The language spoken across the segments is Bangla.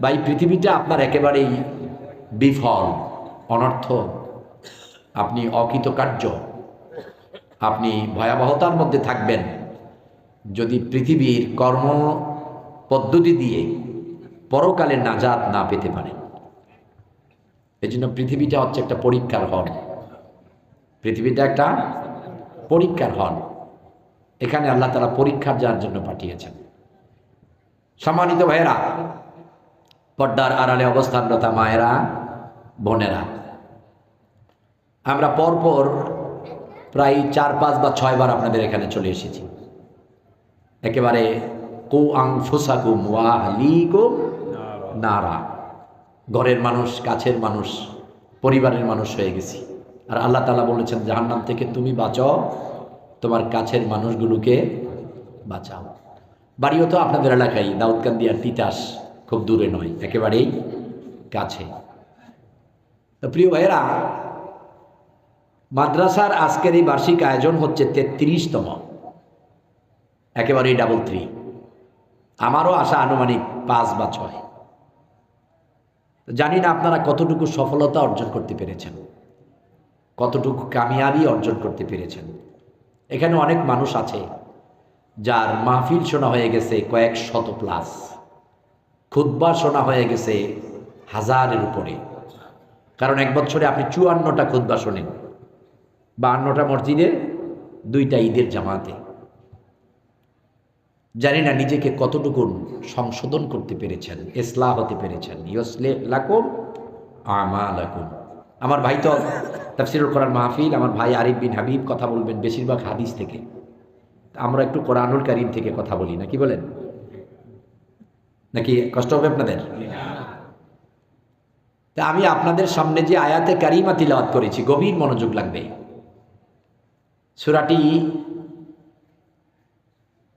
বা এই পৃথিবীটা আপনার একেবারেই বিফল, অনর্থ। আপনি অকৃতকার্য। আপনি ভয়াবহতার মধ্যে থাকবেন। যদি পৃথিবীর কর্ম পদ্ধতি দিয়ে পরকালে নাজাত না পেতে পারেন। এই জন্য পৃথিবীটা হচ্ছে একটা পরীক্ষার হল। পৃথিবীটা একটা পরীক্ষার হল। এখানে আল্লাহ তালা পরীক্ষার যাওয়ার জন্য পাঠিয়েছেন। সম্মানিত ভাইয়েরা পর্দার আড়ালে অবস্থানরতা মায়েরা, বোনেরা। আমরা পরপর প্রায় চার, পাঁচ বা ছয়বার আপনাদের এখানে চলে এসেছি। একেবারে কু আং ফুসাকুম ওয়াহলিকুম নারা। ঘরের মানুষ, কাছের মানুষ, পরিবারের মানুষ হয়ে গেছি। আর আল্লাহ তালা বলেছেন, জাহান্নাম থেকে তুমি বাঁচাও, তোমার কাছের মানুষগুলোকে বাঁচাও। বাড়িও তো আপনাদের এলাকায়, দাউদকান্দি আর তিতাস। খুব দূরে নয়, একেবারেই কাছে। তো প্রিয় ভাইয়েরা, মাদ্রাসার আজকের এই বার্ষিক আয়োজন হচ্ছে তেত্রিশতম। একেবারেই ডাবল থ্রি আমারও আশা আনুমানিক পাঁচ বা ছয়। জানি না আপনারা কতটুকু সফলতা অর্জন করতে পেরেছেন, কতটুকু কামিয়াবি অর্জন করতে পেরেছেন। এখানে অনেক মানুষ আছে যার মাহফিল শোনা হয়ে গেছে কয়েক শত প্লাস খুদ্া শোনা হয়ে গেছে হাজারের উপরে। কারণ এক বছরে আপনি চুয়ান্নটা খুদ্া শোনেন। বাহান্নটা মসজিদে, দুইটা ঈদের জামাতে। জানি না নিজেকে কতটুকু সংশোধন করতে পেরেছেন, ইসলাহ হতে পেরেছেন। ইয়সলে লাকুম আমা লাকুম আমার ভাই তো তাফসিরুল কোরআন মাহফিল, আমার ভাই আরিফ বিন হাবিব কথা বলবেন বেশিরভাগ হাদিস থেকে। আমরা একটু কোরআনুল কারিম থেকে কথা বলি, না কি বলেন? নাকি কষ্ট হবে আপনাদের? তা আমি আপনাদের সামনে যে আয়াতে কারিমা তিলাওয়াত করেছি, গভীর মনোযোগ লাগবে। সুরাটি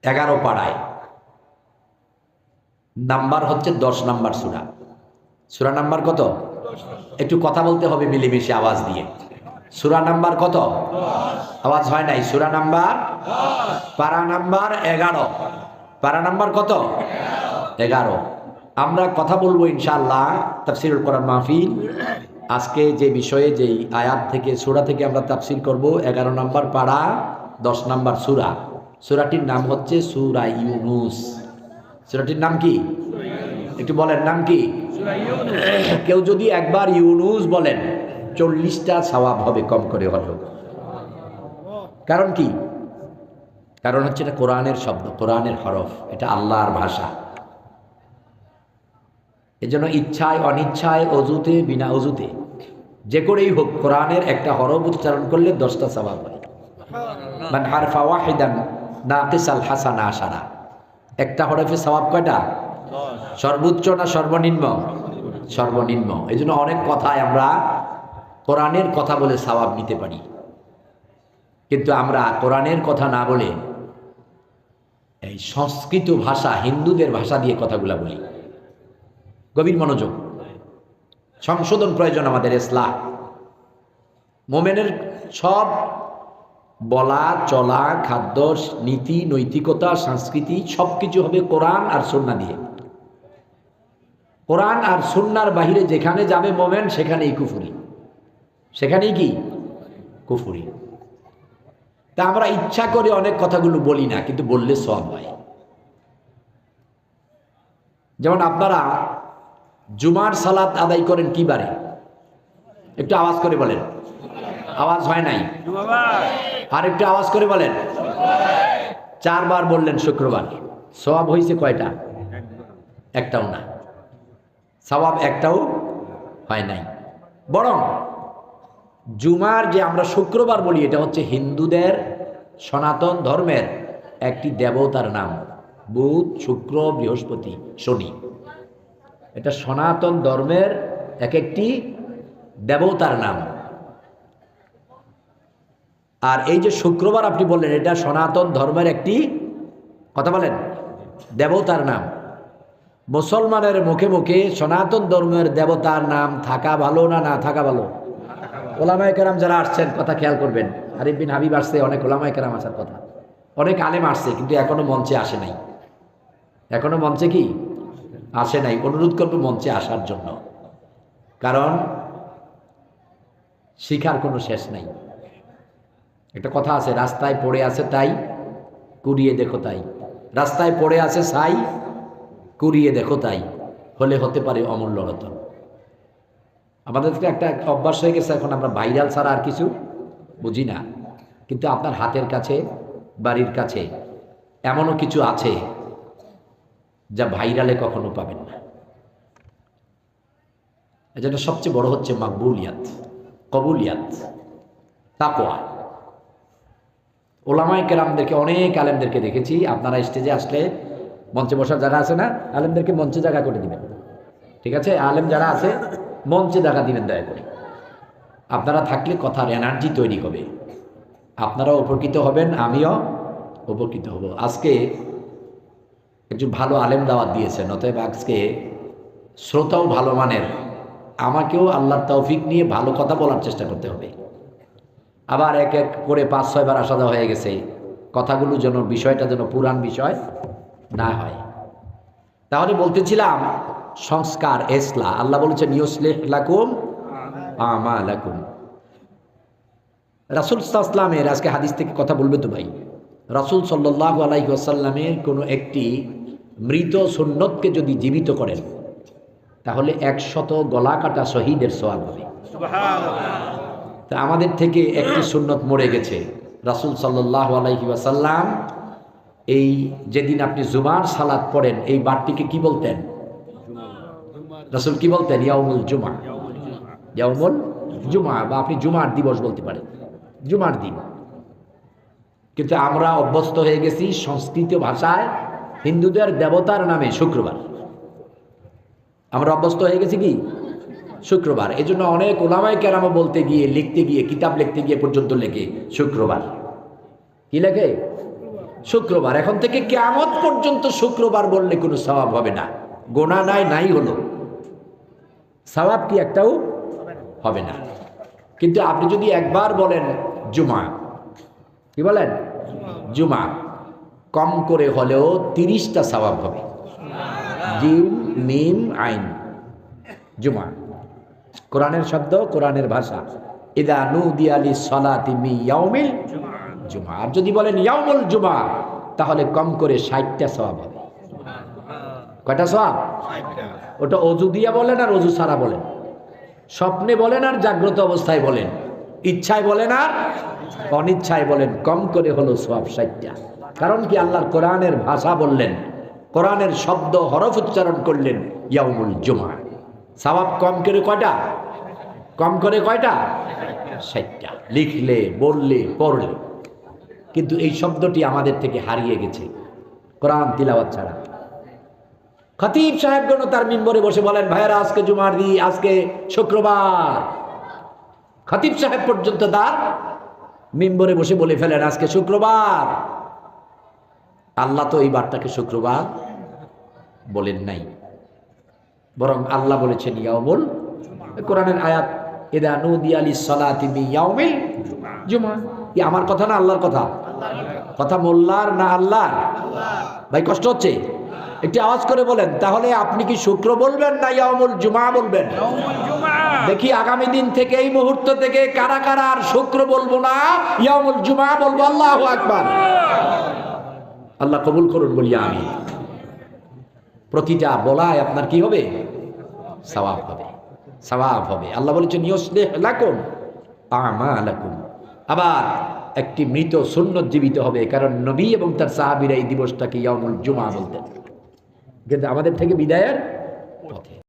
এগারো পাড়ায়। নাম্বার হচ্ছে দশ নাম্বার সুরা। সুরা নাম্বার কত? একটু কথা বলতে হবে মিলেমিশে আওয়াজ দিয়ে। সুরা নাম্বার কত? আওয়াজ হয় নাই। সুরা নাম্বার? পারা নাম্বার এগারো। পারা নাম্বার কত? এগারো। আমরা কথা বলব ইনশাআল্লাহ তাফসিরুল কোরআন মাহফিল। আজকে যে বিষয়ে, যেই আয়াত থেকে, সুরা থেকে আমরা তাফসির করব, এগারো নাম্বার পাড়া দশ নম্বর সুরা। সুরাটির নাম হচ্ছে সুরা ইউনুস। সুরাটির নাম কি? একটু বলেন, নাম কি? কেউ যদি একবার ইউনুস বলেন, চল্লিশটা সওয়াব হবে কম করে হলেও। কারণ কি? কারণ হচ্ছে এটা কোরআনের শব্দ, কোরআনের হরফ, এটা আল্লাহর ভাষা। এজন্য ইচ্ছায় অনিচ্ছায় অজুতে বিনা অজুতে যে করেই হোক কোরআনের একটা হরফ উচ্চারণ করলে দশটা স্বভাব হয়। মানে হারফা ওয়াহিদান নাকিসাল হাসানা আসারা একটা হরফে সবাব কয়টা? সর্বোচ্চ না সর্বনিম্ন? সর্বনিম্ন। এই জন্য অনেক কথায় আমরা কোরআনের কথা বলে সবাব নিতে পারি। কিন্তু আমরা কোরআনের কথা না বলে এই সংস্কৃত ভাষা হিন্দুদের ভাষা দিয়ে কথাগুলা বলি। গভীর মনোযোগ। সংশোধন প্রয়োজন আমাদের ইসলাম মোমেনের সব বলা, চলা, খাদ্য, নীতি, নৈতিকতা, সংস্কৃতি সব কিছু হবে কোরআন আর সন্না দিয়ে। কোরআন আর সন্ন্যার বাহিরে যেখানে যাবে মোমেন, সেখানেই কুফুরি। সেখানেই কি? কুফুরি। তা আমরা ইচ্ছা করে অনেক কথাগুলো বলি না, কিন্তু বললে সব হয়। যেমন আপনারা জুমার সালাত আদায় করেন কি বারে? একটু আওয়াজ করে বলেন। আওয়াজ হয় নাই? আর একটু আওয়াজ করে বলেন। চারবার বললেন শুক্রবার। সবাব হয়েছে কয়টা? একটাও না। সবাব একটাও হয় নাই। বরং জুমার যে আমরা শুক্রবার বলি, এটা হচ্ছে হিন্দুদের সনাতন ধর্মের একটি দেবতার নাম। বুধ, শুক্র, বৃহস্পতি, শনি। এটা সনাতন ধর্মের এক একটি দেবতার নাম। আর এই যে শুক্রবার আপনি বললেন, এটা সনাতন ধর্মের একটি কথা বলেন, দেবতার নাম। মুসলমানের মুখে মুখে সনাতন ধর্মের দেবতার নাম থাকা ভালো না না থাকা ভালো? ওলামায় কেরাম যারা আসছেন, কথা খেয়াল করবেন। আরিফ বিন হাবিব আসছে, অনেক ওলামায় কেরাম আসার কথা। অনেক আলেম আসছে, কিন্তু এখনও মঞ্চে আসে নাই। এখনও মঞ্চে কি? আসে নাই, অনুরোধ করব মঞ্চে আসার জন্য। কারণ শিখার কোনো শেষ নাই। একটা কথা আছে, রাস্তায় পড়ে আছে তাই, কুড়িয়ে দেখো তাই। রাস্তায় পড়ে আছে সাই কুড়িয়ে দেখো তাই। হলে হতে পারে অমূল্য রতন। আমাদের একটা অভ্যাস হয়ে গেছে, এখন আমরা ভাইরাল ছাড়া আর কিছু বুঝি না। কিন্তু আপনার হাতের কাছে, বাড়ির কাছে এমনও কিছু আছে যা ভাইরালে কখনো পাবেন না। যেটা সবচেয়ে বড় হচ্ছে মাকবুলিয়াত, কবুলিয়াত তাকোয়া ওলামাই কেরামদেরকে, অনেক আলেমদেরকে দেখেছি, আপনারা স্টেজে আসলে মঞ্চে বসার জায়গা আছে না? আলেমদেরকে মঞ্চে জায়গা করে দিবেন। ঠিক আছে? আলেম যারা আছে, মঞ্চে জায়গা দিবেন দয়া করে। আপনারা থাকলে কথার এনার্জি তৈরি হবে। আপনারাও উপকৃত হবেন, আমিও উপকৃত হব। আজকে একজন ভালো আলেম দাওয়াত দিয়েছেন, অতএব আজকে শ্রোতাও ভালো মানের। আমাকেও আল্লাহর তৌফিক নিয়ে ভালো কথা বলার চেষ্টা করতে হবে। আবার এক এক করে পাঁচ ছয়বার আসা হয়ে গেছে। কথাগুলো যেন, বিষয়টা যেন পুরান বিষয় না হয়। তাহলে বলতেছিলাম, সংস্কার এসলা। আল্লাহ বলেছেন, ইউসলেহ লাকুম আমা লাকুম রাসুল সাল্লামের আজকে হাদিস থেকে কথা বলবে তো ভাই। রাসুল সাল্লাহ আলাইহি আসাল্লামের কোনো একটি মৃত সুন্নতকে যদি জীবিত করেন তাহলে একশত গলা কাটা শহীদের সোয়াব হবে। তা আমাদের থেকে একটি সুন্নত মরে গেছে। রাসুল সাল্লাহ আলাইহি ওয়াসাল্লাম এই যেদিন আপনি জুমার সালাদ পড়েন এই বারটিকে কি বলতেন? রাসুল কি বলতেন? ইয়াউমুল জুমা। ইয়াউমুল জুমা বা আপনি জুমার দিবস বলতে পারেন। জুমার দিন। কিন্তু আমরা অভ্যস্ত হয়ে গেছি সংস্কৃত ভাষায় হিন্দুদের দেবতার নামে শুক্রবার। আমরা অভ্যস্ত হয়ে গেছি কি? শুক্রবার। এই জন্য অনেক ওলামায় কেরামো বলতে গিয়ে, লিখতে গিয়ে, কিতাব লিখতে গিয়ে পর্যন্ত লেখে শুক্রবার। কি লেখে? শুক্রবার। এখন থেকে কেমন পর্যন্ত শুক্রবার বললে কোনো স্বভাব হবে না। গোনা নাই নাই হলো। স্বভাব কি একটাও হবে না। কিন্তু আপনি যদি একবার বলেন জুমা, কি বলেন? জুমা। কম করে হলেও তিরিশটা স্বভাব হবে। জিম মিম আইন। জুমা। কোরআনের শব্দ কোরআনের ভাষা। ইদা নুদিয়ালি সলাতি মি ইয়াউমিল জুমা। আর যদি বলেন ইয়াউমুল জুমা তাহলে কম করে ষাটটা স্বভাব হবে। কয়টা সওয়াব ওটা অজু দিয়া বলেন আর অজু সারা বলেন। স্বপ্নে বলেন আর জাগ্রত অবস্থায় বলেন। ইচ্ছায় বলেন আর অনিচ্ছায় বলেন। কম করে হলো সব ষাটটা। কারণ কি আল্লাহর কোরআনের ভাষা বললেন, কোরআনের শব্দ হরফ উচ্চারণ করলেন ইয়াউমুল জুমা। সওয়াব কম করে কয়টা? কম করে কয়টা? ষাটটা। লিখলে, বললে, পড়লে। কিন্তু এই শব্দটি আমাদের থেকে হারিয়ে গেছে, কোরআন তিলাওয়াত ছাড়া। খতিব সাহেবগণ তার মিম্বরে বসে বলেন, ভাইয়েরা, আজকে জুমার দি আজকে শুক্রবার। খতিব সাহেব পর্যন্ত তার মিম্বরে বসে বলে ফেলেন, আজকে শুক্রবার। আল্লাহ তো এই বারটাকে শুক্রবার বলেন নাই। বরং আল্লাহ বলেছেন ইয়াউমুল কোরআনের আয়াত এদা নুদি আলী সালাতি মি ইয়াউমিল জুমা। কি আমার কথা না আল্লাহর কথা? কথা মোল্লার না আল্লাহ ভাই কষ্ট হচ্ছে? একটি আওয়াজ করে বলেন তাহলে আপনি কি শুক্র বলবেন না ইয়াউমুল জুমা বলবেন? দেখি আগামী দিন থেকে এই মুহূর্ত থেকে কারা কারা আর শুক্র বলব না ইয়াউমুল জুমা বলব? আল্লাহু আকবার। আল্লাহ কবুল করুন বলি আমি প্রতিটা বলায় আপনার কি হবে? স্বভাব হবে। স্বভাব হবে। আল্লাহ বলেছেন লাকুম আমালাকুম। আবার একটি মৃত সুন্নত জীবিত হবে, কারণ নবী এবং তার সাহাবিরা এই দিবসটাকে ইয়ামুল জুমা বলতেন। কিন্তু আমাদের থেকে বিদায়ের